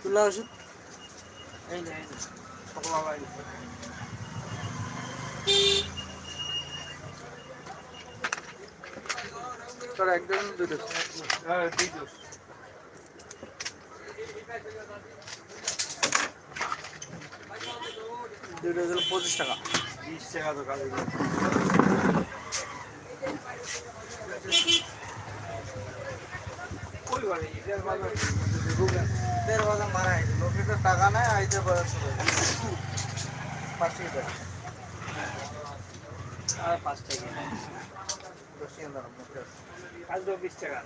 তুলা ওষুধ? এই নে এই নে সকলা বাড়ি তোর ডোজ হ্যাঁ হলো পঁচিশ টাকা। বিশ টাকা তো কাজ টাকা নাই আইতে পারে পাঁচশো টাকা আর পাঁচ টাকা দশ। কাজ তো বিশ টাকা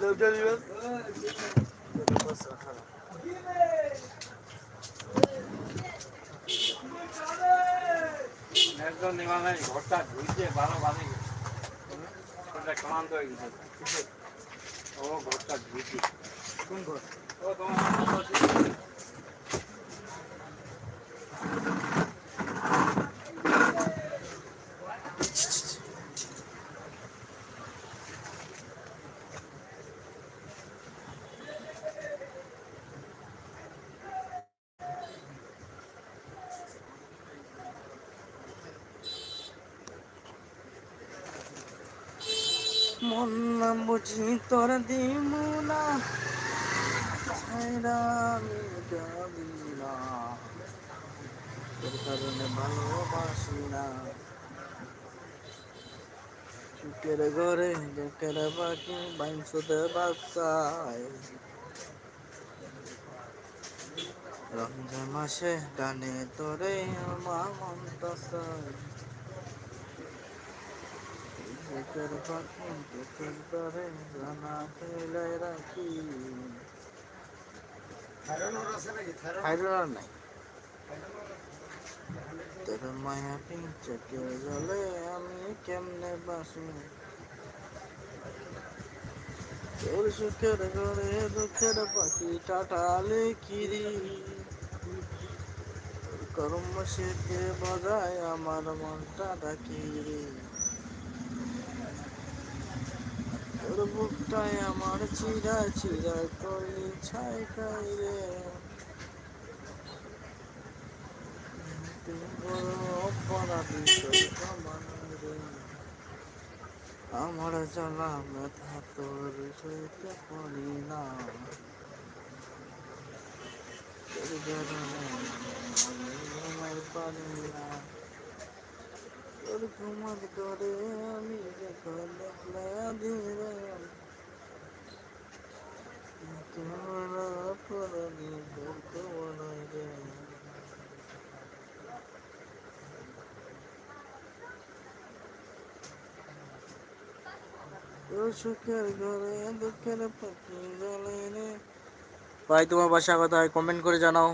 লোকটা দিবেন পাঁচশো টাকা একজন নিমানে ঘরটা ধুইছে বারো বাজে গেছে ওটা ক্লান্ত হয়ে গেছে ও ঘরটা ধুইছে কোন ঘর ও তোমার মন না বুঝি তোর দিমুনা। ছাইরা আমি যাবি না। তোর কারণে ভালোবাসি না। চুকের ঘরে বুকের বাকি বাইনসুতে বাচ্চায়। রমজান মাসে গানে তোরে আমার মন্তাসায় পাখি ফেলে রাখি মায়া জলে আমি কেমনে বাসি ঘরে দুঃখের পাখি টাটালে কিরি? কর্ম শেখে বাজায় আমার মনটা ডাকি রে তোর বুকটায় আমার চিরা চিরা করলি ছাই খাই রে। তুই বড় অপরাধী তোর সমান রে। আমার জ্বালা ব্যথা তোর সইতে পারি না। পারি না। তোর ঘুমার করে আমি তোমার তোমার ভাই তোমার বাসা কথা কমেন্ট করে জানাও।